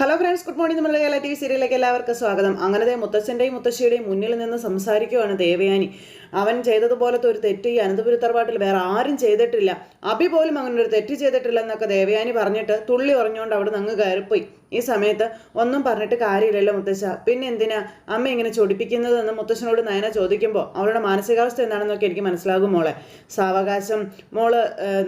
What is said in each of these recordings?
Hello friends good morning Kerala T V സീരിയലിലേക്ക് എല്ലാവർക്കും സ്വാഗതം. അങ്ങനത്തെ മുത്തച്ഛന്റെയും മുത്തശ്ശിയുടെയും മുന്നിൽ നിന്ന് സംസാരിക്കുവാണ് ദേവയാനി. അവൻ ചെയ്തതുപോലത്തെ ഒരു തെറ്റ് ഈ അനന്തപുരി തറവാട്ടിൽ വേറെ ആരും ചെയ്തിട്ടില്ല. അഭി പോലും അങ്ങനെ ഒരു തെറ്റ് ചെയ്തിട്ടില്ല എന്നൊക്കെ ദേവയാനി പറഞ്ഞിട്ട് തുള്ളി ഉറഞ്ഞുകൊണ്ട് അവിടെ നിന്ന് അങ്ങ് കയറിപ്പോയി. ഈ സമയത്ത് ഒന്നും പറഞ്ഞിട്ട് കാര്യമില്ലല്ലോ മുത്തശ്ശ. പിന്നെ എന്തിനാ? അമ്മ ഇങ്ങനെ ചൊടിപ്പിക്കുന്നതെന്ന് മുത്തശ്ശനോട് നയന ചോദിക്കുമ്പോൾ അവളുടെ മാനസികാവസ്ഥ എന്താണെന്നൊക്കെ എനിക്ക് മനസ്സിലാകും മോളെ. സാവകാശം മോൾ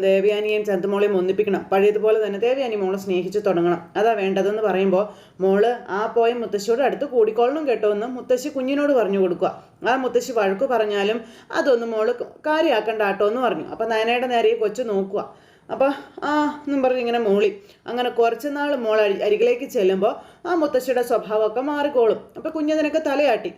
ദേവയാനിയെയും ചന്തുമോളെയും ഒന്നിപ്പിക്കണം. പഴയതുപോലെ തന്നെ ദേവയാനി മോളെ സ്നേഹിച്ചു തുടങ്ങണം. അതാ വേണ്ടതെന്ന് പറയുമ്പോൾ മോൾ ആ പോയ മുത്തശ്ശിയോട് അടുത്ത് കൂടിക്കോളണം കേട്ടോ എന്ന് മുത്തശ്ശി കുഞ്ഞിനോട് പറഞ്ഞു കൊടുക്കുക. ആ മുത്തശ്ശി വഴക്കു പറഞ്ഞാലും അതൊന്നും മോൾ കാര്യമാക്കണ്ട കേട്ടോ എന്ന് പറഞ്ഞു. അപ്പം നയനയുടെ നേരെ കൊച്ചു നോക്കുക. അപ്പോൾ ആ എന്നും പറഞ്ഞ് ഇങ്ങനെ മൂളി. അങ്ങനെ കുറച്ച് നാൾ മോൾ അരി അരികിലേക്ക് ചെല്ലുമ്പോൾ ആ മുത്തശ്ശിയുടെ സ്വഭാവമൊക്കെ മാറിക്കോളും. അപ്പോൾ കുഞ്ഞതിനൊക്കെ തലയാട്ടി.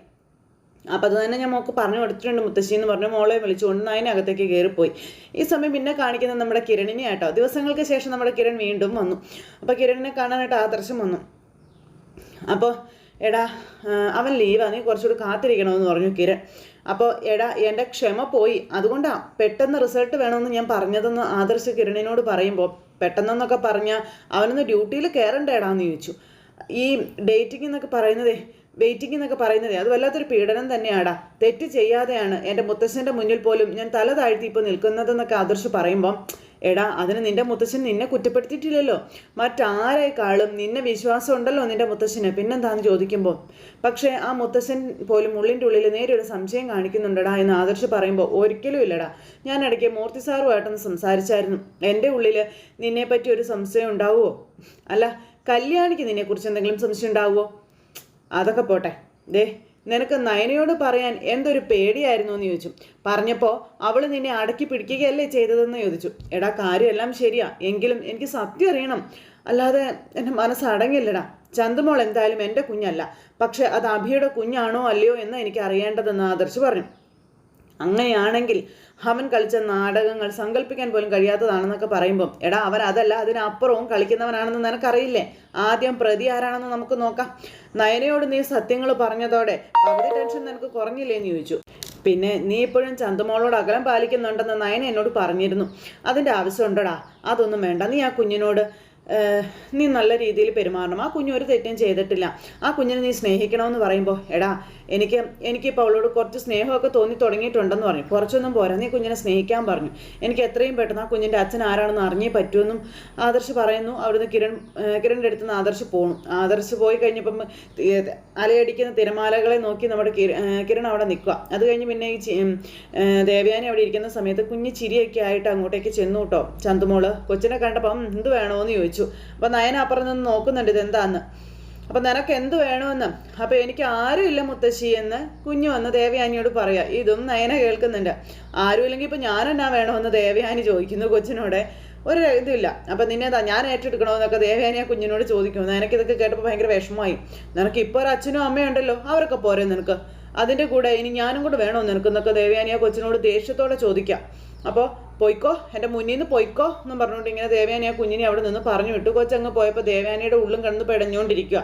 അപ്പോൾ അത് തന്നെ ഞാൻ മോക്ക് പറഞ്ഞു കൊടുത്തിട്ടുണ്ട് മുത്തശ്ശി എന്ന് പറഞ്ഞ് മോളെ വിളിച്ചുകൊണ്ട് അതിനകത്തേക്ക് കയറിപ്പോയി ഈ സമയം പിന്നെ കാണിക്കുന്നത് നമ്മുടെ കിരണിനെ ആട്ടോ. ദിവസങ്ങൾക്ക് ശേഷം നമ്മുടെ കിരൺ വീണ്ടും വന്നു. അപ്പോൾ കിരണിനെ കാണാനായിട്ട് ആദർശം വന്നു. അപ്പോൾ എടാ അവൻ ലീവാ നീ കുറച്ചുകൂടി കാത്തിരിക്കണമെന്ന് പറഞ്ഞു കിരൺ. അപ്പോൾ എടാ എന്റെ ക്ഷമ പോയി. അതുകൊണ്ടാണ് പെട്ടെന്ന് റിസൾട്ട് വേണമെന്ന് ഞാൻ പറഞ്ഞതെന്ന് ആദർശ് കിരണിനോട് പറയുമ്പോൾ പെട്ടെന്നെന്നൊക്കെ പറഞ്ഞാൽ അവനൊന്ന് ഡ്യൂട്ടിയിൽ കയറണ്ടേടാന്ന് ചോദിച്ചു. ഈ ഡേറ്റിംഗ് എന്നൊക്കെ പറയുന്നതേ വെയിറ്റിംഗ് എന്നൊക്കെ പറയുന്നതേ അത് വല്ലാത്തൊരു പീഡനം തന്നെയാടാ. തെറ്റ് ചെയ്യാതെയാണ് എന്റെ മുത്തശ്ശന്റെ മുന്നിൽ പോലും ഞാൻ തല താഴ്ത്തി ഇപ്പോൾ നിൽക്കുന്നതെന്നൊക്കെ ആദർശ് പറയുമ്പോൾ എടാ അതിന് നിന്റെ മുത്തശ്ശൻ നിന്നെ കുറ്റപ്പെടുത്തിയിട്ടില്ലല്ലോ. മറ്റാരേക്കാളും നിന്നെ വിശ്വാസം ഉണ്ടല്ലോ നിന്റെ മുത്തശ്ശന്. പിന്നെന്താന്ന് ചോദിക്കുമ്പോൾ പക്ഷേ ആ മുത്തശ്ശൻ പോലും ഉള്ളിന്റെ ഉള്ളിൽ നേരെ ഒരു സംശയം കാണിക്കുന്നുണ്ടടാ എന്ന് ആദർശ് പറയുമ്പോൾ ഒരിക്കലും ഇല്ലടാ. ഞാൻ ഇടയ്ക്ക് മൂർത്തി സാറുമായിട്ടൊന്ന് സംസാരിച്ചായിരുന്നു. എന്റെ ഉള്ളിൽ നിന്നെ പറ്റി ഒരു സംശയം ഉണ്ടാവുമോ അല്ല കല്യാണിക്ക് നിന്നെക്കുറിച്ച് എന്തെങ്കിലും സംശയം ഉണ്ടാവുമോ അതൊക്കെ പോട്ടെ. ദേ നിനക്ക് നയനയോട് പറയാൻ എന്തൊരു പേടിയായിരുന്നു എന്ന് ചോദിച്ചു. പറഞ്ഞപ്പോൾ അവൾ നിന്നെ അടക്കി പിടിക്കുകയല്ലേ ചെയ്തതെന്ന് ചോദിച്ചു. എടാ കാര്യമെല്ലാം ശരിയാ. എങ്കിലും എനിക്ക് സത്യം അറിയണം. അല്ലാതെ എന്റെ മനസ്സ് അടങ്ങില്ലടാ. ചന്തുമോൾ എന്തായാലും എന്റെ കുഞ്ഞല്ല. പക്ഷെ അത് അഭിയുടെ കുഞ്ഞാണോ അല്ലയോ എന്ന് എനിക്ക് അറിയേണ്ടതെന്ന് ആദർശ് പറഞ്ഞു. അങ്ങനെയാണെങ്കിൽ അവൻ കളിച്ച നാടകങ്ങൾ സങ്കല്പിക്കാൻ പോലും കഴിയാത്തതാണെന്നൊക്കെ പറയുമ്പം എടാ അവൻ അതല്ല അതിനപ്പുറവും കളിക്കുന്നവനാണെന്ന് നിനക്കറിയില്ലേ? ആദ്യം പ്രതി ആരാണെന്ന് നമുക്ക് നോക്കാം. നയനയോട് നീ സത്യങ്ങൾ പറഞ്ഞതോടെ പകുതി ടെൻഷൻ നിനക്ക് കുറഞ്ഞില്ലേന്ന് ചോദിച്ചു. പിന്നെ നീ ഇപ്പോഴും ചന്തുമോളോട് അകലം പാലിക്കുന്നുണ്ടെന്ന് നയന എന്നോട് പറഞ്ഞിരുന്നു. അതിന്റെ ആവശ്യമുണ്ടടാ അതൊന്നും വേണ്ട. നീ ആ കുഞ്ഞിനോട് നീ നല്ല രീതിയിൽ പെരുമാറണം. ആ കുഞ്ഞ് ഒരു തെറ്റും ചെയ്തിട്ടില്ല. ആ കുഞ്ഞിനെ നീ സ്നേഹിക്കണമെന്ന് പറയുമ്പോൾ എടാ എനിക്ക് എനിക്കിപ്പോൾ അവളോട് കുറച്ച് സ്നേഹമൊക്കെ തോന്നി തുടങ്ങിയിട്ടുണ്ടെന്ന് പറഞ്ഞു. കുറച്ചൊന്നും പോരാ നീ കുഞ്ഞിനെ സ്നേഹിക്കാൻ പറഞ്ഞു. എനിക്ക് എത്രയും പെട്ടെന്ന് ആ കുഞ്ഞിന്റെ അച്ഛൻ ആരാണെന്ന് അറിഞ്ഞേ പറ്റുമെന്നും ആദർശ് പറയുന്നു. അവിടുന്ന് കിരൺ കിരണിന്റെ അടുത്ത് നിന്ന് ആദർശ് പോകണം ആദർശ് പോയി കഴിഞ്ഞപ്പം അലയടിക്കുന്ന തിരമാലകളെ നോക്കി നമ്മുടെ കിരൺ അവിടെ നിൽക്കുക അത് കഴിഞ്ഞ് പിന്നെ ഈ ദേവയാനി അവിടെ ഇരിക്കുന്ന സമയത്ത് കുഞ്ഞ് ചിരിയൊക്കെ ആയിട്ട് അങ്ങോട്ടേക്ക് ചെന്നു കേട്ടോ. ചന്തുമോൾ കൊച്ചിനെ കണ്ടപ്പം എന്ത് വേണോ എന്ന് ചോദിച്ചു. അപ്പം നയന അപ്പുറം നിന്ന് നോക്കുന്നുണ്ട് ഇതെന്താന്ന് അപ്പം നിനക്ക് എന്ത് വേണമെന്ന് അപ്പോൾ എനിക്ക് ആരും ഇല്ല മുത്തശ്ശി എന്ന് കുഞ്ഞു വന്ന് ദേവയാനിയോട് പറയാ. ഇതും നയന കേൾക്കുന്നുണ്ട്. ആരും ഇല്ലെങ്കിൽ ഇപ്പം ഞാൻ എന്നാ വേണമെന്ന് ദേവയാനി ചോദിക്കുന്നു കൊച്ചിനോട്. ഒരു ഇതില്ല അപ്പം നിന്നെ ഞാൻ ഏറ്റെടുക്കണമെന്നൊക്കെ ദേവയാനി ആ കുഞ്ഞിനോട് ചോദിക്കുന്നു. നിനക്ക് ഇതൊക്കെ കേട്ടപ്പോൾ ഭയങ്കര വിഷമമായി. നിനക്ക് ഇപ്പോൾ ഒരു അച്ഛനും അമ്മയും ഉണ്ടല്ലോ? അവരൊക്കെ പോരെ നിനക്ക്. അതിന്റെ കൂടെ ഇനി ഞാനും കൂടെ വേണോ നിനക്ക്? എന്നൊക്കെ ദേവയാനി ആ കൊച്ചിനോട് ദേഷ്യത്തോടെ ചോദിക്കാം. അപ്പോൾ പൊയ്ക്കോ എന്റെ മുന്നിൽ നിന്ന് പൊയ്ക്കോ എന്നും പറഞ്ഞുകൊണ്ട് ഇങ്ങനെ ദേവയാനി ആ കുഞ്ഞിനെ അവിടെ നിന്ന് പറഞ്ഞു വിട്ടു. കൊച്ചങ്ങ് പോയപ്പോൾ ദേവയാനിയുടെ ഉള്ളും കിടന്ന് പെടഞ്ഞുകൊണ്ടിരിക്കുക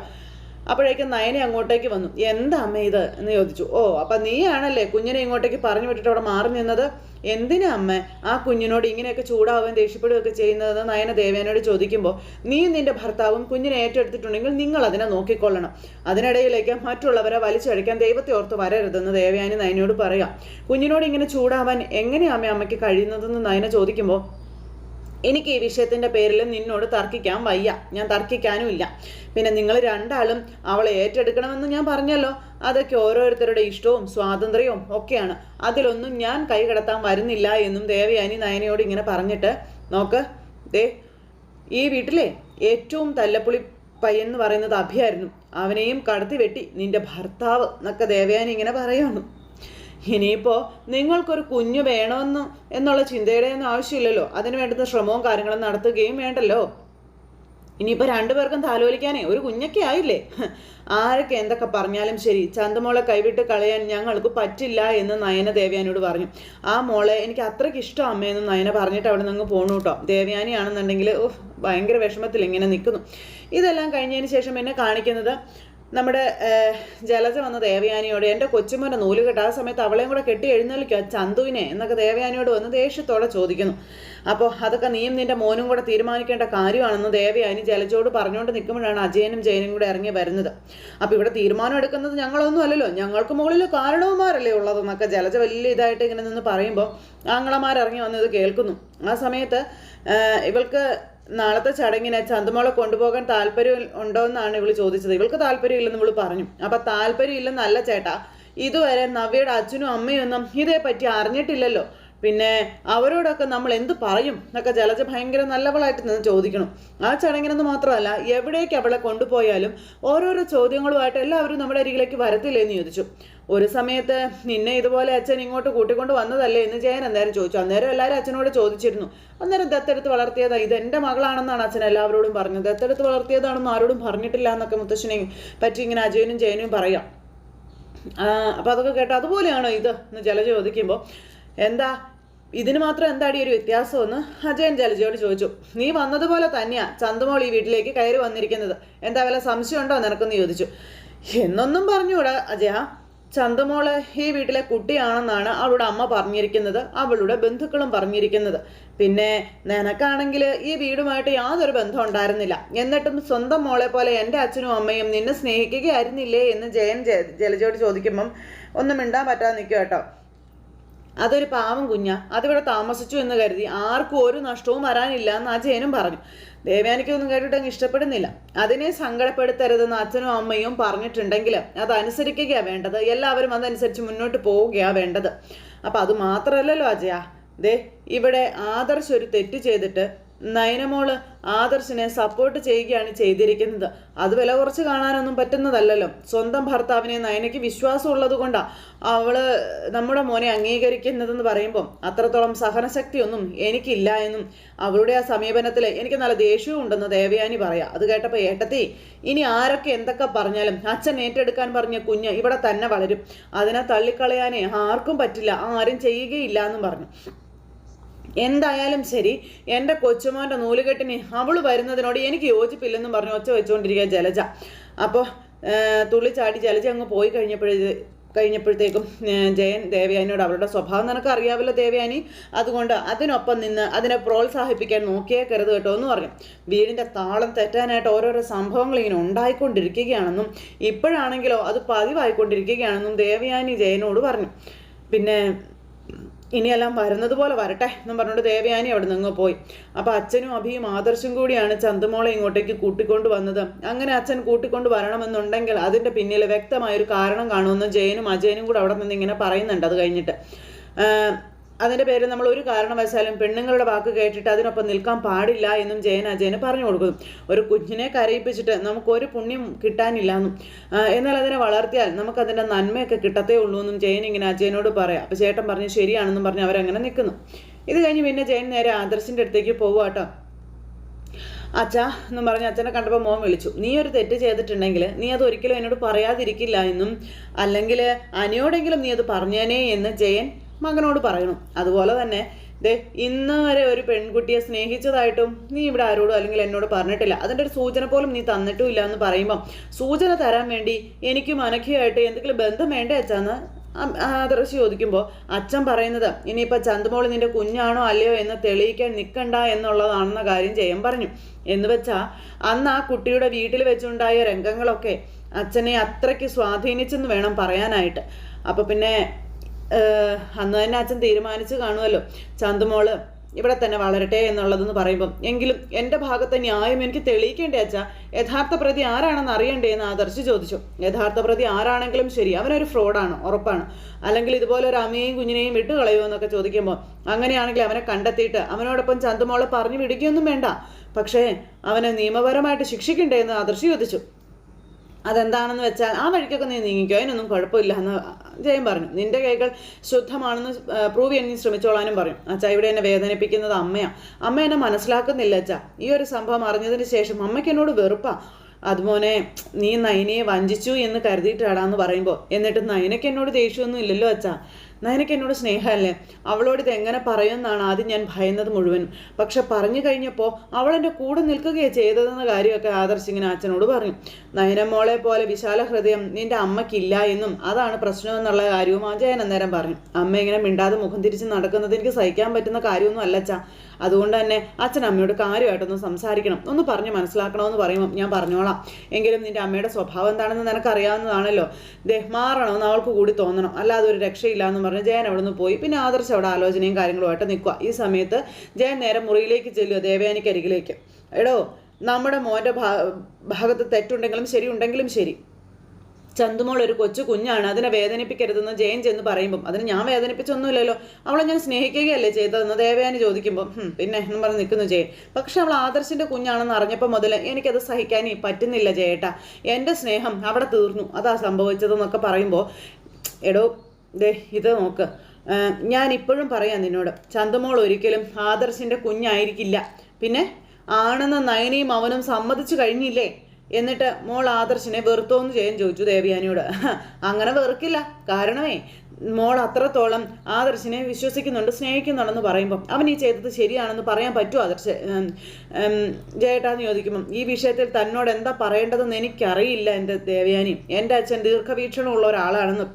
അപ്പോഴേക്കും നയനെ അങ്ങോട്ടേക്ക് വന്നു. എന്താ അമ്മ ഇത്? എന്ന് ചോദിച്ചു. ഓ അപ്പം നീയാണല്ലേ കുഞ്ഞിനെ ഇങ്ങോട്ടേക്ക് പറഞ്ഞു വിട്ടിട്ട് അവിടെ മാറി നിന്നത്? എന്തിനാ അമ്മ ആ കുഞ്ഞിനോട് ഇങ്ങനെയൊക്കെ ചൂടാവുകയും ദേഷ്യപ്പെടുകയൊക്കെ ചെയ്യുന്നതെന്ന് നയന ദേവേനോട് ചോദിക്കുമ്പോൾ നീ നിന്റെ ഭർത്താവും കുഞ്ഞിനെ ഏറ്റെടുത്തിട്ടുണ്ടെങ്കിൽ നിങ്ങൾ അതിനെ നോക്കിക്കൊള്ളണം. അതിനിടയിലേക്ക് മറ്റുള്ളവരെ വലിച്ചഴിക്കാൻ ദൈവത്തെ ഓർത്ത് വരരുതെന്ന് ദേവയാനി നയനോട് പറയാം. കുഞ്ഞിനോട് ഇങ്ങനെ ചൂടാവാൻ എങ്ങനെയാ അമ്മ അമ്മയ്ക്ക് കഴിയുന്നതെന്ന് നയന ചോദിക്കുമ്പോൾ എനിക്ക് ഈ വിഷയത്തിന്റെ പേരിൽ നിന്നോട് തർക്കിക്കാൻ വയ്യ. ഞാൻ തർക്കിക്കാനുമില്ല. പിന്നെ നിങ്ങൾ രണ്ടാളും അവളെ ഏറ്റെടുക്കണമെന്ന് ഞാൻ പറഞ്ഞല്ലോ. അതൊക്കെ ഓരോരുത്തരുടെ ഇഷ്ടവും സ്വാതന്ത്ര്യവും ഒക്കെയാണ്. അതിലൊന്നും ഞാൻ കൈകടത്താൻ വരുന്നില്ല എന്നും ദേവയാനി നയനയോട് ഇങ്ങനെ പറഞ്ഞിട്ട് നോക്ക് ദേ ഈ വീട്ടിലെ ഏറ്റവും തല്ലപ്പുളി പയ്യൻ എന്ന് പറയുന്നത് അഭിയായിരുന്നു അവനെയും കടത്തി വെട്ടി നിന്റെ ഭർത്താവ് എന്നൊക്കെ ദേവയാനി ഇങ്ങനെ പറയുന്നു. ഇനിയിപ്പോൾ നിങ്ങൾക്കൊരു കുഞ്ഞ് വേണമെന്ന് എന്നുള്ള ചിന്തയുടെ ഒന്നും ആവശ്യമില്ലല്ലോ. അതിന് വേണ്ടുന്ന ശ്രമവും കാര്യങ്ങളും നടത്തുകയും വേണ്ടല്ലോ. ഇനിയിപ്പോൾ രണ്ടുപേർക്കും താലോലിക്കാനേ ഒരു കുഞ്ഞൊക്കെ ആയില്ലേ? ആരൊക്കെ എന്തൊക്കെ പറഞ്ഞാലും ശരി ചന്തമോളെ കൈവിട്ട് കളയാൻ ഞങ്ങൾക്ക് പറ്റില്ല എന്ന് നയന പറഞ്ഞു. ആ മോളെ എനിക്ക് അത്രയ്ക്ക് ഇഷ്ടം അമ്മയെന്ന് നയന പറഞ്ഞിട്ട് അവിടെ നിന്ന് പോണു കേട്ടോ. ദേവയാനിയാണെന്നുണ്ടെങ്കിൽ ഭയങ്കര വിഷമത്തിൽ ഇങ്ങനെ നിൽക്കുന്നു. ഇതെല്ലാം കഴിഞ്ഞതിന് ശേഷം എന്നെ കാണിക്കുന്നത് നമ്മുടെ ജലജ വന്ന ദേവയാനിയോട് എന്റെ കൊച്ചുമോന്റെ നൂലുകെട്ട് ആ സമയത്ത് അവളെയും കൂടെ കെട്ടി എഴുന്നേൽക്കുക ചന്തുവിനെ? എന്നൊക്കെ ദേവയാനിയോട് വന്ന് ദേഷ്യത്തോടെ ചോദിക്കുന്നു. അപ്പോൾ അതൊക്കെ നീയും നിന്റെ മോനും കൂടെ തീരുമാനിക്കേണ്ട കാര്യമാണെന്ന് ദേവയാനി ജലജോട് പറഞ്ഞുകൊണ്ട് നിൽക്കുമ്പോഴാണ് അജയനും ജയനും കൂടെ ഇറങ്ങി വരുന്നത്. അപ്പോൾ ഇവിടെ തീരുമാനം എടുക്കുന്നത് ഞങ്ങളൊന്നും അല്ലല്ലോ. ഞങ്ങൾക്ക് മുകളിൽ കാരണവന്മാരല്ലേ ഉള്ളതെന്നൊക്കെ ജലജ വലിയ ഇതായിട്ട് ഇങ്ങനെ നിന്ന് പറയുമ്പോൾ ആങ്ങളമാരിറങ്ങി വന്ന് ഇത് കേൾക്കുന്നു. ആ സമയത്ത് ഇവൾക്ക് നാളത്തെ ചടങ്ങിന് ചന്തുമോളെ കൊണ്ടുപോകാൻ താല്പര്യം ഉണ്ടോ എന്നാണ് ഇവൾ ചോദിച്ചത്. ഇവൾക്ക് താല്പര്യമില്ലെന്ന് ഇവൾ പറഞ്ഞു. അപ്പൊ താല്പര്യമില്ലെന്നല്ല ചേട്ടാ. ഇതുവരെ നവ്യയുടെ അച്ഛനും അമ്മയും ഒന്നും ഇതേപ്പറ്റി അറിഞ്ഞിട്ടില്ലല്ലോ. പിന്നെ അവരോടൊക്കെ നമ്മൾ എന്ത് പറയും എന്നൊക്കെ ജലജ ഭയങ്കര നല്ലവളായിട്ട് നിന്ന് ചോദിക്കണം. ആ ചടങ്ങിനൊന്നും മാത്രമല്ല എവിടേക്ക് അവളെ കൊണ്ടുപോയാലും ഓരോരോ ചോദ്യങ്ങളുമായിട്ട് എല്ലാവരും നമ്മുടെ അരികിലേക്ക് വരത്തില്ലേ എന്ന് ചോദിച്ചു. ഒരു സമയത്ത് നിന്നെ ഇതുപോലെ അച്ഛൻ ഇങ്ങോട്ട് കൂട്ടിക്കൊണ്ട് വന്നതല്ലേ എന്ന് ജയൻ അന്നേരം ചോദിച്ചു. അന്നേരം എല്ലാവരും അച്ഛനോട് ചോദിച്ചിരുന്നു. അന്നേരം ദത്തെടുത്ത് വളർത്തിയതാണ് ഇത് എന്റെ മകളാണെന്നാണ് അച്ഛൻ എല്ലാവരോടും പറഞ്ഞത്. ദത്തെടുത്ത് വളർത്തിയതാണെന്ന് ആരോടും പറഞ്ഞിട്ടില്ല എന്നൊക്കെ മുത്തശ്ശനെ പറ്റി ഇങ്ങനെ അജയനും ജയനും പറയാം. അപ്പോൾ അതൊക്കെ കേട്ട. അതുപോലെയാണോ ഇത് എന്ന് ജല ചോദിക്കുമ്പോൾ എന്താ? ഇതിന് മാത്രം എന്താടി ഒരു വ്യത്യാസമെന്ന് അജയൻ ജലജയോട് ചോദിച്ചു. നീ വന്നതുപോലെ തന്നെയാ ചന്തുമോൾ ഈ വീട്ടിലേക്ക് കയറി വന്നിരിക്കുന്നത്. എന്താ വല്ല സംശയമുണ്ടോ നിനക്കെന്ന് ചോദിച്ചു. എന്നൊന്നും പറഞ്ഞുകൂടാ അജയ. ചന്തുമോൾ ഈ വീട്ടിലെ കുട്ടിയാണെന്നാണ് അവളുടെ അമ്മ പറഞ്ഞിരിക്കുന്നത്. അവളുടെ ബന്ധുക്കളും പറഞ്ഞിരിക്കുന്നത്. പിന്നെ നിനക്കാണെങ്കിൽ ഈ വീടുമായിട്ട് യാതൊരു ബന്ധം ഉണ്ടായിരുന്നില്ല. എന്നിട്ടും സ്വന്തം മോളെ പോലെ എന്റെ അച്ഛനും അമ്മയും നിന്നെ സ്നേഹിക്കുകയായിരുന്നില്ലേ എന്ന് ജയൻ ജ- ജലജയോട് ചോദിക്കുമ്പം ഒന്നും മിണ്ടാൻ പറ്റാതെ നിൽക്കുക കേട്ടോ. അതൊരു പാവം കുഞ്ഞ. അതിവിടെ താമസിച്ചു എന്ന് കരുതി ആർക്കും ഒരു നഷ്ടവും വരാനില്ല എന്ന് ആ ജയനും പറഞ്ഞു. ദേവയാനിക്കൊന്നും കേട്ടിട്ട് അങ്ങ് ഇഷ്ടപ്പെടുന്നില്ല. അതിനെ സങ്കടപ്പെടുത്തരുതെന്ന് അച്ഛനും അമ്മയും പറഞ്ഞിട്ടുണ്ടെങ്കിൽ അത് വേണ്ടത്. എല്ലാവരും അതനുസരിച്ച് മുന്നോട്ട് പോവുകയാണ് വേണ്ടത്. അപ്പം അത് മാത്രമല്ലല്ലോ അജയ. ദേ ഇവിടെ ആദർശ് ഒരു തെറ്റ് ചെയ്തിട്ട് നയനമോൾ ആദർശിനെ സപ്പോർട്ട് ചെയ്യുകയാണ് ചെയ്തിരിക്കുന്നത്. അത് വില കുറച്ച് കാണാനൊന്നും പറ്റുന്നതല്ലല്ലോ. സ്വന്തം ഭർത്താവിനെ നയനയ്ക്ക് വിശ്വാസം ഉള്ളത് കൊണ്ടാണ് അവൾ നമ്മുടെ മോനെ അംഗീകരിക്കുന്നതെന്ന് പറയുമ്പോൾ അത്രത്തോളം സഹനശക്തിയൊന്നും എനിക്കില്ല എന്നും അവളുടെ ആ സമീപനത്തിൽ എനിക്ക് നല്ല ദേഷ്യവും ഉണ്ടെന്ന് ദേവയാനി പറയാം. അത് കേട്ടപ്പോൾ ഏട്ടത്തി ഇനി ആരൊക്കെ എന്തൊക്കെ പറഞ്ഞാലും അച്ഛൻ ഏറ്റെടുക്കാൻ പറഞ്ഞ കുഞ്ഞ് ഇവിടെ തന്നെ വളരും. അതിനെ തള്ളിക്കളയാനേ ആർക്കും പറ്റില്ല. ആരും ചെയ്യുകയില്ല എന്നും പറഞ്ഞു. എന്തായാലും ശരി എന്റെ കൊച്ചുമോന്റെ നൂലുകെട്ടിന് അവൾ വരുന്നതിനോട് എനിക്ക് യോജിപ്പില്ലെന്നും പറഞ്ഞ് ഒച്ച വെച്ചുകൊണ്ടിരിക്കുക ജലജ. അപ്പോൾ തുള്ളിച്ചാടി ജലജ അങ്ങ് പോയി കഴിഞ്ഞപ്പോഴേ കഴിഞ്ഞപ്പോഴത്തേക്കും ജയൻ ദേവയാനിയോട് അവളുടെ സ്വഭാവം നിനക്ക് അറിയാവില്ല ദേവയാനി? അതുകൊണ്ട് അതിനൊപ്പം നിന്ന് അതിനെ പ്രോത്സാഹിപ്പിക്കാൻ നോക്കിയേ കരുത് കേട്ടോ എന്ന് പറഞ്ഞു. വീടിന്റെ താളം തെറ്റാനായിട്ട് ഓരോരോ സംഭവങ്ങൾ ഇങ്ങനെ ഉണ്ടായിക്കൊണ്ടിരിക്കുകയാണെന്നും ഇപ്പോഴാണെങ്കിലോ അത് പതിവായിക്കൊണ്ടിരിക്കുകയാണെന്നും ദേവയാനി ജയനോട് പറഞ്ഞു. പിന്നെ ഇനിയെല്ലാം വരുന്നത് പോലെ വരട്ടെ എന്നും പറഞ്ഞുകൊണ്ട് ദേവയാനി അവിടെ നിന്ന് പോയി. അപ്പോൾ അച്ഛനും അഭിയും ആദർശും കൂടിയാണ് ചന്തുമോളെ ഇങ്ങോട്ടേക്ക് കൂട്ടിക്കൊണ്ട് വന്നത്. അങ്ങനെ അച്ഛൻ കൂട്ടിക്കൊണ്ട് വരണമെന്നുണ്ടെങ്കിൽ അതിന്റെ പിന്നിൽ വ്യക്തമായൊരു കാരണം കാണുമെന്ന് ജയനും അജയനും കൂടെ അവിടെ നിന്ന് ഇങ്ങനെ പറയുന്നുണ്ട് അത് കഴിഞ്ഞിട്ട്. അതിന്റെ പേരിൽ നമ്മൾ ഒരു കാരണവശാലും പെണ്ണുങ്ങളുടെ വാക്ക് കേട്ടിട്ട് അതിനൊപ്പം നിൽക്കാൻ പാടില്ല എന്നും ജയൻ അജയന് പറഞ്ഞു കൊടുക്കുന്നു. ഒരു കുഞ്ഞിനെ കരയിപ്പിച്ചിട്ട് നമുക്കൊരു പുണ്യം കിട്ടാനില്ല എന്നും എന്നാൽ അതിനെ വളർത്തിയാൽ നമുക്കതിന്റെ നന്മയൊക്കെ കിട്ടത്തേ ഉള്ളൂ എന്നും ജയൻ ഇങ്ങനെ അജയനോട് പറയാം. അപ്പോൾ ചേട്ടൻ പറഞ്ഞു ശരിയാണെന്നും പറഞ്ഞ് അവരങ്ങനെ നിൽക്കുന്നു. ഇത് കഴിഞ്ഞ് പിന്നെ ജയൻ നേരെ ആദർശിന്റെ അടുത്തേക്ക് പോവാട്ടോ അച്ഛാ എന്നും പറഞ്ഞ് അച്ഛനെ കണ്ടപ്പോൾ മോൻ വിളിച്ചു. നീ ഒരു തെറ്റ് ചെയ്തിട്ടുണ്ടെങ്കിൽ നീ അത് ഒരിക്കലും എന്നോട് പറയാതിരിക്കില്ല എന്നും അല്ലെങ്കിൽ അനിയോടെങ്കിലും നീ അത് പറഞ്ഞേനേ എന്ന് ജയൻ മകനോട് പറയണം. അതുപോലെ തന്നെ ദേ ഇന്ന് വരെ ഒരു പെൺകുട്ടിയെ സ്നേഹിച്ചതായിട്ടും നീ ഇവിടെ ആരോടും അല്ലെങ്കിൽ എന്നോട് പറഞ്ഞിട്ടില്ല. അതിന്റെ ഒരു സൂചന പോലും നീ തന്നിട്ടുമില്ല എന്ന് പറയുമ്പം സൂചന തരാൻ വേണ്ടി എനിക്കും അനഖിയായിട്ട് എന്തെങ്കിലും ബന്ധം വേണ്ടേ അച്ഛാന്ന് ആദർശ് ചോദിക്കുമ്പോൾ അച്ഛൻ പറയുന്നത് ഇനിയിപ്പോൾ ചന്തുമോൾ നിന്റെ കുഞ്ഞാണോ അല്ലയോ എന്ന് തെളിയിക്കാൻ നിൽക്കണ്ട എന്നുള്ളതാണെന്ന കാര്യം ചെയ്യാൻ പറഞ്ഞു. എന്ന് വെച്ചാൽ അന്ന് ആ കുട്ടിയുടെ വീട്ടിൽ വെച്ചുണ്ടായ രംഗങ്ങളൊക്കെ അച്ഛനെ അത്രയ്ക്ക് സ്വാധീനിച്ചെന്ന് വേണം പറയാനായിട്ട്. അപ്പോൾ പിന്നെ അന്ന് തന്നെ അച്ഛൻ തീരുമാനിച്ച് കാണുമല്ലോ. ചന്തുമോൾ ഇവിടെ തന്നെ വളരട്ടെ എന്നുള്ളതെന്ന് പറയുമ്പം എങ്കിലും എന്റെ ഭാഗത്തെ ന്യായം എനിക്ക് തെളിയിക്കേണ്ടേ അച്ഛാ? യഥാർത്ഥ പ്രതി ആരാണെന്ന് അറിയണ്ടേ? എന്ന് ആദർശ് ചോദിച്ചു. യഥാർത്ഥ പ്രതി ആരാണെങ്കിലും ശരി അവനൊരു ഫ്രോഡാണ് ഉറപ്പാണ്. അല്ലെങ്കിൽ ഇതുപോലെ ഒരു അമ്മയും കുഞ്ഞിനെയും വിട്ടു കളയുമോ? എന്നൊക്കെ ചോദിക്കുമ്പോൾ അങ്ങനെയാണെങ്കിൽ അവനെ കണ്ടെത്തിയിട്ട് അവനോടൊപ്പം ചന്തുമോളെ പറഞ്ഞു വിടുകയൊന്നും വേണ്ട. പക്ഷേ അവനെ നിയമപരമായിട്ട് ശിക്ഷിക്കണ്ടേ? എന്ന് ആദർശ് ചോദിച്ചു. അതെന്താണെന്ന് വെച്ചാൽ ആ വഴിക്കൊക്കെ നീ നീങ്ങിക്കോ അതിനൊന്നും കുഴപ്പമില്ല എന്ന് ജയൻ പറഞ്ഞു. നിന്റെ കൈകൾ ശുദ്ധമാണെന്ന് പ്രൂവ് ചെയ്യാൻ നീ ശ്രമിച്ചോളാനും പറഞ്ഞു അച്ഛാ ഇവിടെ എന്നെ വേദനിപ്പിക്കുന്നത് അമ്മയാ. അമ്മ എന്നെ മനസ്സിലാക്കുന്നില്ല അച്ഛാ. ഈ ഒരു സംഭവം അറിഞ്ഞതിന് ശേഷം അമ്മയ്ക്ക് എന്നോട് വെറുപ്പാ. അതുപോലെ നീ നയനയെ വഞ്ചിച്ചു എന്ന് കരുതിയിട്ടാടാന്ന് പറയുമ്പോൾ എന്നിട്ട് നയനയ്ക്ക് എന്നോട് ദേഷ്യമൊന്നും ഇല്ലല്ലോ അച്ഛാ. നയനയ്ക്ക് എന്നോട് സ്നേഹമല്ലേ? അവളോട് ഇത് എങ്ങനെ പറയുമെന്നാണ് ആദ്യം ഞാൻ ഭയന്നത് മുഴുവൻ. പക്ഷെ പറഞ്ഞു കഴിഞ്ഞപ്പോൾ അവൾ എന്റെ കൂടെ നിൽക്കുകയാണ് ചെയ്തതെന്ന കാര്യമൊക്കെ ആദർശ് ഇങ്ങനെ അച്ഛനോട് പറഞ്ഞു. നയനമോളെ പോലെ വിശാല ഹൃദയം നിന്റെ അമ്മയ്ക്കില്ല എന്നും അതാണ് പ്രശ്നമെന്നുള്ള കാര്യവും അജയൻ അന്നേരം പറഞ്ഞു. അമ്മ ഇങ്ങനെ മിണ്ടാതെ മുഖം തിരിച്ച് നടക്കുന്നത് എനിക്ക് സഹിക്കാൻ പറ്റുന്ന കാര്യമൊന്നും അല്ലച്ചാ. അതുകൊണ്ട് തന്നെ അച്ഛൻ അമ്മയോട് കാര്യമായിട്ടൊന്ന് സംസാരിക്കണം. ഒന്ന് പറഞ്ഞ് മനസ്സിലാക്കണമെന്ന് പറയുമ്പോൾ ഞാൻ പറഞ്ഞോളാം. എങ്കിലും നിന്റെ അമ്മയുടെ സ്വഭാവം എന്താണെന്ന് നിനക്കറിയാവുന്നതാണല്ലോ. ദേ മാറണമെന്ന് അവൾക്ക് കൂടി തോന്നണം. അല്ലാതെ ഒരു രക്ഷയില്ല എന്ന് പറഞ്ഞ് ജയൻ അവിടെ നിന്ന് പോയി. പിന്നെ ആദർശ് അവിടെ ആലോചനയും കാര്യങ്ങളുമായിട്ട് നിൽക്കുക ഈ സമയത്ത് ജയൻ നേരെ മുറിയിലേക്ക് ചെല്ലുക ദേവയാനിക്കരികിലേക്ക് എടോ നമ്മുടെ മോന്റെ ഭാഗത്ത് തെറ്റുണ്ടെങ്കിലും ശരി ഉണ്ടെങ്കിലും ശരി. ചന്തുമോൾ ഒരു കൊച്ചു കുഞ്ഞാണ് അതിനെ വേദനിപ്പിക്കരുതെന്ന് ജയൻ ചെന്ന് പറയുമ്പം അതിന് ഞാൻ വേദനിപ്പിച്ചൊന്നുമില്ലല്ലോ അവളെ ഞാൻ സ്നേഹിക്കുകയല്ലേ ചെയ്തതെന്ന് ദേവയാനി ചോദിക്കുമ്പോൾ പിന്നെ എന്നും പറഞ്ഞ് നിൽക്കുന്നു ജയൻ. പക്ഷെ അവൾ ആദർശിന്റെ കുഞ്ഞാണെന്ന് അറിഞ്ഞപ്പോൾ മുതൽ എനിക്കത് സഹിക്കാനേ പറ്റുന്നില്ല ജയേട്ടാ. എന്റെ സ്നേഹം അവിടെ തീർന്നു അതാ സംഭവിച്ചതെന്നൊക്കെ പറയുമ്പോൾ എടോ ദേ ഇത് നോക്ക്. ഞാൻ ഇപ്പോഴും പറയാം നിന്നോട് ചന്തുമോൾ ഒരിക്കലും ആദർശിന്റെ കുഞ്ഞായിരിക്കില്ല. പിന്നെ ആണെന്ന് നയനയും അവനും സമ്മതിച്ചു കഴിഞ്ഞില്ലേ? എന്നിട്ട് മോൾ ആദർശിനെ വെറുത്തോന്ന് ചെയ്യാൻ ചോദിച്ചു ദേവയാനിയോട്. അങ്ങനെ വെറുക്കില്ല. കാരണമേ മോൾ അത്രത്തോളം ആദർശിനെ വിശ്വസിക്കുന്നുണ്ട് സ്നേഹിക്കുന്നുണ്ടെന്ന് പറയുമ്പം അവൻ ഈ ചെയ്തത് ശരിയാണെന്ന് പറയാൻ പറ്റുമോ ആദർശ്? ജയേട്ടാന്ന് ചോദിക്കുമ്പം ഈ വിഷയത്തിൽ തന്നോട് എന്താ പറയേണ്ടതെന്ന് എനിക്കറിയില്ല എന്റെ ദേവയാനി. എന്റെ അച്ഛൻ ദീർഘവീക്ഷണമുള്ള ഒരാളാണെന്നും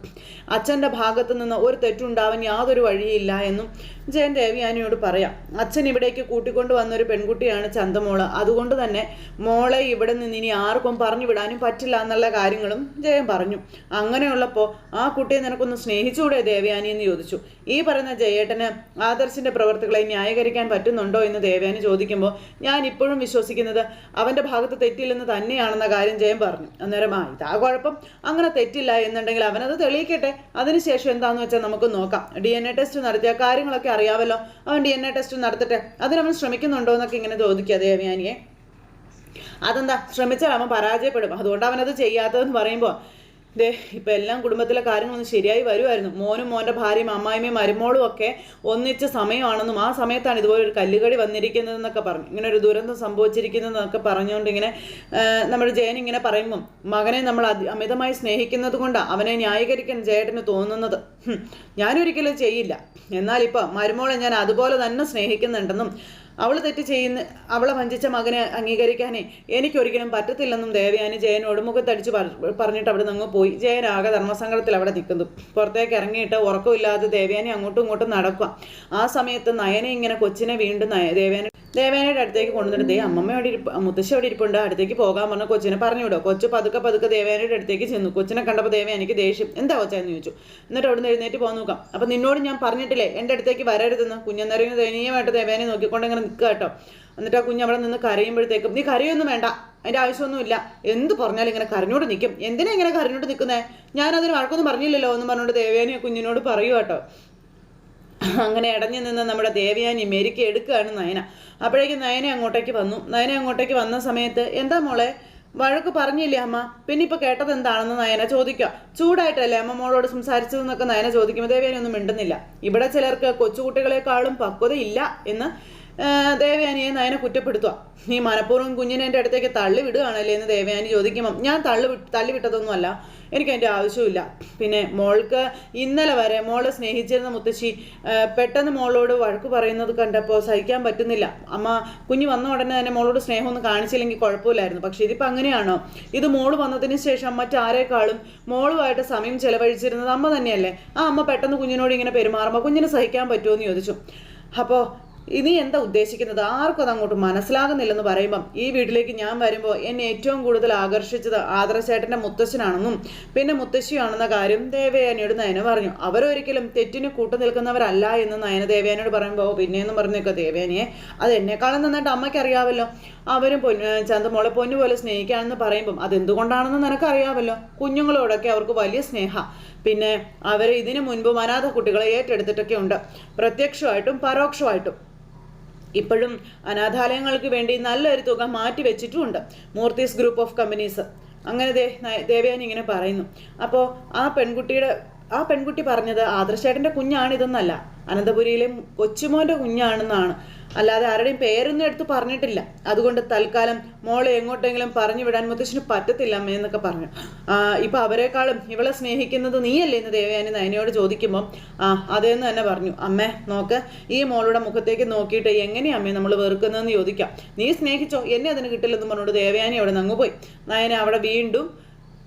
അച്ഛന്റെ ഭാഗത്തു നിന്ന് ഒരു തെറ്റുണ്ടാവാൻ യാതൊരു വഴിയില്ല എന്നും ജയൻ ദേവിയാനിയോട് പറയാം അച്ഛൻ ഇവിടേക്ക് കൂട്ടിക്കൊണ്ട് വന്നൊരു പെൺകുട്ടിയാണ് ചന്തമോൾ. അതുകൊണ്ട് തന്നെ മോളെ ഇവിടെ നിന്ന് ഇനി ആർക്കും പറഞ്ഞു വിടാനും പറ്റില്ല എന്നുള്ള കാര്യങ്ങളും ജയൻ പറഞ്ഞു. അങ്ങനെയുള്ളപ്പോൾ ആ കുട്ടിയെ നിനക്കൊന്ന് സ്നേഹിച്ചുകൂടെ ദേവയാനി എന്ന് ചോദിച്ചു. ഈ പറയുന്ന ജയേട്ടന് ആദർശിന്റെ പ്രവർത്തികളെ ന്യായീകരിക്കാൻ പറ്റുന്നുണ്ടോ എന്ന് ദേവയാനി ചോദിക്കുമ്പോൾ ഞാൻ ഇപ്പോഴും വിശ്വസിക്കുന്നത് അവന്റെ ഭാഗത്ത് തെറ്റില്ലെന്ന് തന്നെയാണെന്ന കാര്യം ജയൻ പറഞ്ഞു. അന്നേരം ആ ഇതാ കുഴപ്പം. അങ്ങനെ തെറ്റില്ല എന്നുണ്ടെങ്കിൽ അവനത് തെളിയിക്കട്ടെ. അതിനുശേഷം എന്താണെന്ന് വെച്ചാൽ നമുക്ക് നോക്കാം. ഡി എൻ എ ടെസ്റ്റ് നടത്തിയ കാര്യങ്ങളൊക്കെ അറിയാമല്ലോ അവൻ ഡി എൻ എ ടെസ്റ്റ് നടത്തട്ടെ അതിനവൻ ശ്രമിക്കുന്നുണ്ടോ എന്നൊക്കെ ഇങ്ങനെ ചോദിക്കുക ദേവയാനിയെ അതെന്താ? ശ്രമിച്ചാൽ അവൻ പരാജയപ്പെടും. അതുകൊണ്ട് അവനത് ചെയ്യാത്തതെന്ന് പറയുമ്പോൾ ദേ ഇപ്പം എല്ലാം കുടുംബത്തിലെ കാര്യങ്ങളൊന്നും ശരിയായി വരുമായിരുന്നു മോനും മോന്റെ ഭാര്യയും അമ്മായിമ്മയും മരുമോളും ഒക്കെ ഒന്നിച്ച സമയമാണെന്നും ആ സമയത്താണ് ഇതുപോലെ ഒരു കല്ലുകടി വന്നിരിക്കുന്നതെന്നൊക്കെ പറഞ്ഞു. ഇങ്ങനെ ഒരു ദുരന്തം സംഭവിച്ചിരിക്കുന്നതെന്നൊക്കെ പറഞ്ഞുകൊണ്ട് ഇങ്ങനെ നമ്മുടെ ജയൻ ഇങ്ങനെ പറയുമ്പം മകനെ നമ്മൾ അമിതമായി സ്നേഹിക്കുന്നത് കൊണ്ടാണ് അവനെ ന്യായീകരിക്കാൻ ജയേട്ടന് തോന്നുന്നത്. ഞാനൊരിക്കലും ചെയ്യില്ല. എന്നാൽ ഇപ്പം മരുമോളെ ഞാൻ അതുപോലെ തന്നെ സ്നേഹിക്കുന്നുണ്ടെന്നും അവൾ തെറ്റ് ചെയ്യുന്ന അവളെ വഞ്ചിച്ച മകനെ അംഗീകരിക്കാനേ എനിക്കൊരിക്കലും പറ്റത്തില്ലെന്നും ദേവയാനി ജയൻ ഒടുമുഖത്തടിച്ച് പറഞ്ഞിട്ട് അവിടെ നിന്ന് പോയി. ജയൻ ആകെ ധർമ്മസങ്കടത്തിൽ അവിടെ നിൽക്കുന്നു. പുറത്തേക്ക് ഇറങ്ങിയിട്ട് ഉറക്കമില്ലാതെ ദേവയാനി അങ്ങോട്ടും ഇങ്ങോട്ടും നടക്കുക. ആ സമയത്ത് നയനെ ഇങ്ങനെ കൊച്ചിനെ വീണ്ടും ദേവയാനി ദേവേനയുടെ അടുത്തേക്ക് കൊണ്ടുവന്നിട്ട് ദേ അമ്മമ്മ അവിടെ ഇരിപ്പ് മുത്തശ്ശി അവിടെ ഇരിപ്പുണ്ട് അടുത്തേക്ക് പോകാൻ പറഞ്ഞ കൊച്ചിനെ പറഞ്ഞു വിടുക കൊച്ചു പതുക്കെ പതുക്കെ ദേവേനയുടെ അടുത്തേക്ക് ചെന്നു. കൊച്ചിനെ കണ്ടപ്പോൾ ദേവ എനിക്ക് ദേഷ്യം. എന്താ കൊച്ചാ എന്ന് ചോദിച്ചു. എന്നിട്ട് അവിടെ നിന്ന് എഴുന്നേറ്റ് പോകാൻ നോക്കാം. അപ്പം നിന്നോട് ഞാൻ പറഞ്ഞിട്ടില്ലേ എന്റെ അടുത്തേക്ക് വരരുതെന്ന്? കുഞ്ഞെന്നറിയുന്ന ദയനീയമായിട്ട് ദേവേനെ നോക്കിക്കൊണ്ട് ഇങ്ങനെ നിൽക്കുക കേട്ടോ. എന്നിട്ട് ആ കുഞ്ഞ് അവിടെ നിന്ന് കരയുമ്പോഴത്തേക്കും നീ കരയൊന്നും വേണ്ട അതിന്റെ ആവശ്യമൊന്നുമില്ല. എന്ത് പറഞ്ഞാലും ഇങ്ങനെ കരഞ്ഞോട് നിൽക്കും എന്തിനാ ഇങ്ങനെ കരഞ്ഞോട് നിൽക്കുന്നത് ഞാനതിന് വഴക്കൊന്നും പറഞ്ഞില്ലല്ലോ എന്ന് പറഞ്ഞുകൊണ്ട് ദേവേനെ കുഞ്ഞിനോട് പറയൂ കേട്ടോ. അങ്ങനെ ഇടഞ്ഞു നിന്ന് നമ്മുടെ ദേവയാനി മെരുക്കി എടുക്കുകയാണ് നയന. അപ്പോഴേക്കും നയന അങ്ങോട്ടേക്ക് വന്നു. നയന അങ്ങോട്ടേക്ക് വന്ന സമയത്ത് എന്താ മോളെ? വഴക്ക് പറഞ്ഞില്ലേ അമ്മ? പിന്നെ ഇപ്പൊ കേട്ടത് എന്താണെന്ന് നയന ചോദിക്കുക. ചൂടായിട്ടല്ലേ അമ്മ മോളോട് സംസാരിച്ചതെന്നൊക്കെ നയന ചോദിക്കുമ്പോൾ ദേവയാനി ഒന്നും മിണ്ടുന്നില്ല. ഇവിടെ ചിലർക്ക് കൊച്ചുകുട്ടികളെക്കാളും പക്വതയില്ല എന്ന് ദേവയാനിയെ നയനെ കുറ്റപ്പെടുത്തുക നീ മനഃപൂർവം കുഞ്ഞിനെ എന്റെ അടുത്തേക്ക് തള്ളി വിടുകയാണല്ലേ എന്ന് ദേവയാനി ചോദിക്കുമ്പം ഞാൻ തള്ളി തള്ളി വിട്ടതൊന്നുമല്ല എനിക്ക് അതിന്റെ ആവശ്യമില്ല പിന്നെ മോൾക്ക് ഇന്നലെ വരെ മോളെ സ്നേഹിച്ചിരുന്ന മുത്തശ്ശി പെട്ടെന്ന് മോളോട് വഴക്ക് പറയുന്നത് കണ്ടപ്പോൾ സഹിക്കാൻ പറ്റുന്നില്ല. അമ്മ കുഞ്ഞ് വന്ന ഉടനെ തന്നെ മോളോട് സ്നേഹമൊന്നും കാണിച്ചില്ലെങ്കിൽ കുഴപ്പമില്ലായിരുന്നു. പക്ഷേ ഇതിപ്പോൾ അങ്ങനെയാണോ? ഇത് മോൾ വന്നതിന് ശേഷം മറ്റാരേക്കാളും മോളുമായിട്ട് സമയം ചെലവഴിച്ചിരുന്നത് അമ്മ തന്നെയല്ലേ? ആ അമ്മ പെട്ടെന്ന് കുഞ്ഞിനോട് ഇങ്ങനെ പെരുമാറുമ്പോൾ കുഞ്ഞിന് സഹിക്കാൻ പറ്റുമോ എന്ന് ചോദിച്ചു. അപ്പോൾ ഇനി എന്താ ഉദ്ദേശിക്കുന്നത്? ആർക്കും അത് അങ്ങോട്ട് മനസ്സിലാകുന്നില്ലെന്ന് പറയുമ്പം ഈ വീട്ടിലേക്ക് ഞാൻ വരുമ്പോൾ എന്നെ ഏറ്റവും കൂടുതൽ ആകർഷിച്ചത് ആദർശേട്ടന്റെ മുത്തശ്ശനാണെന്നും പിന്നെ മുത്തശ്ശിയാണെന്ന കാര്യം ദേവയാനിയോട് നയന പറഞ്ഞു. അവരൊരിക്കലും തെറ്റിന് കൂട്ടു നിൽക്കുന്നവരല്ല എന്ന് നയന ദേവയാനിയോട് പറയുമ്പോൾ പിന്നെയെന്ന് പറഞ്ഞേക്കോ ദേവയാനിയെ. അത് എന്നെക്കാളും നന്നായിട്ട് അമ്മയ്ക്ക് അറിയാമല്ലോ അവരും പൊന്നു ചന്തമോളെ പൊന്നു പോലെ സ്നേഹിക്കുകയാണെന്ന് പറയുമ്പം അതെന്തുകൊണ്ടാണെന്ന് നിനക്കറിയാമല്ലോ കുഞ്ഞുങ്ങളോടൊക്കെ അവർക്ക് വലിയ സ്നേഹ. പിന്നെ അവർ ഇതിനു മുൻപ് അനാഥ കുട്ടികളെ ഏറ്റെടുത്തിട്ടൊക്കെ ഉണ്ട്. പ്രത്യക്ഷമായിട്ടും പരോക്ഷമായിട്ടും. ഇപ്പോഴും അനാഥാലയങ്ങൾക്ക് വേണ്ടി നല്ലൊരു തുക മാറ്റി വെച്ചിട്ടുമുണ്ട്. Murthy's group of companies. അങ്ങനെ ദേവയാനി ഇങ്ങനെ പറയുന്നു. അപ്പോൾ ആ പെൺകുട്ടിയുടെ ആ പെൺകുട്ടി പറഞ്ഞത് ആദർശേട്ടന്റെ കുഞ്ഞാണിതെന്നല്ല. അനന്തപുരിയിലെ കൊച്ചുമോന്റെ കുഞ്ഞാണെന്നാണ്. അല്ലാതെ ആരുടെയും പേരൊന്നും എടുത്ത് പറഞ്ഞിട്ടില്ല. അതുകൊണ്ട് തൽക്കാലം മോളെ എങ്ങോട്ടെങ്കിലും പറഞ്ഞു വിടാൻ മുത്തശ്ശിന് പറ്റത്തില്ല എന്നൊക്കെ പറഞ്ഞു. ഇപ്പൊ അവരെക്കാളും ഇവളെ സ്നേഹിക്കുന്നത് നീയല്ലേ എന്ന് ദേവയാനി നയനയോട് ചോദിക്കുമ്പോൾ ആ അതേന്ന് തന്നെ പറഞ്ഞു. അമ്മേ നോക്ക് ഈ മോളുടെ മുഖത്തേക്ക് നോക്കിയിട്ട് എങ്ങനെയാ അമ്മേ നമ്മൾ വെറുക്കുന്നതെന്ന് ചോദിക്കാം. നീ സ്നേഹിച്ചോ? എന്നെ അതിന് കിട്ടില്ലെന്ന് പറഞ്ഞുകൊണ്ട് ദേവയാനി അവിടെ നിന്ന് അങ്ങ് പോയി. നയന അവിടെ വീണ്ടും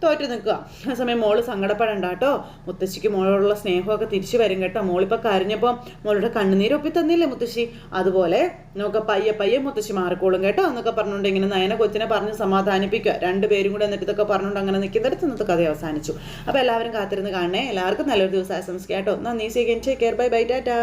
തോറ്റു നിൽക്കുക. ആ സമയം മോൾ സങ്കടപ്പെടണ്ട കേട്ടോ. മുത്തശ്ശിക്ക് മോളോടുള്ള സ്നേഹമൊക്കെ തിരിച്ചു വരും കേട്ടോ. മോളിപ്പോൾ കരഞ്ഞപ്പോൾ മോളുടെ കണ്ണുനീര് ഒപ്പി തന്നില്ലേ മുത്തശ്ശി? അതുപോലെ നമുക്ക് പയ്യെ പയ്യെ മുത്തശ്ശി മാറിക്കോളും കേട്ടോ എന്നൊക്കെ പറഞ്ഞുകൊണ്ട് ഇങ്ങനെ നയന കൊച്ചിനെ പറഞ്ഞ് സമാധാനിപ്പിക്കുക. രണ്ടുപേരും കൂടെ എന്നിട്ട് ഇതൊക്കെ പറഞ്ഞുകൊണ്ട് അങ്ങനെ നിൽക്കുന്നിടത്ത് ഇന്നത്തെ കഥ അവസാനിച്ചു. അപ്പോൾ എല്ലാവരും കാത്തിരുന്ന് കാണണേ. എല്ലാവർക്കും നല്ലൊരു ദിവസം ആശംസിക്കാം കേട്ടോ. നന്ദി. See care bye bye ta-ta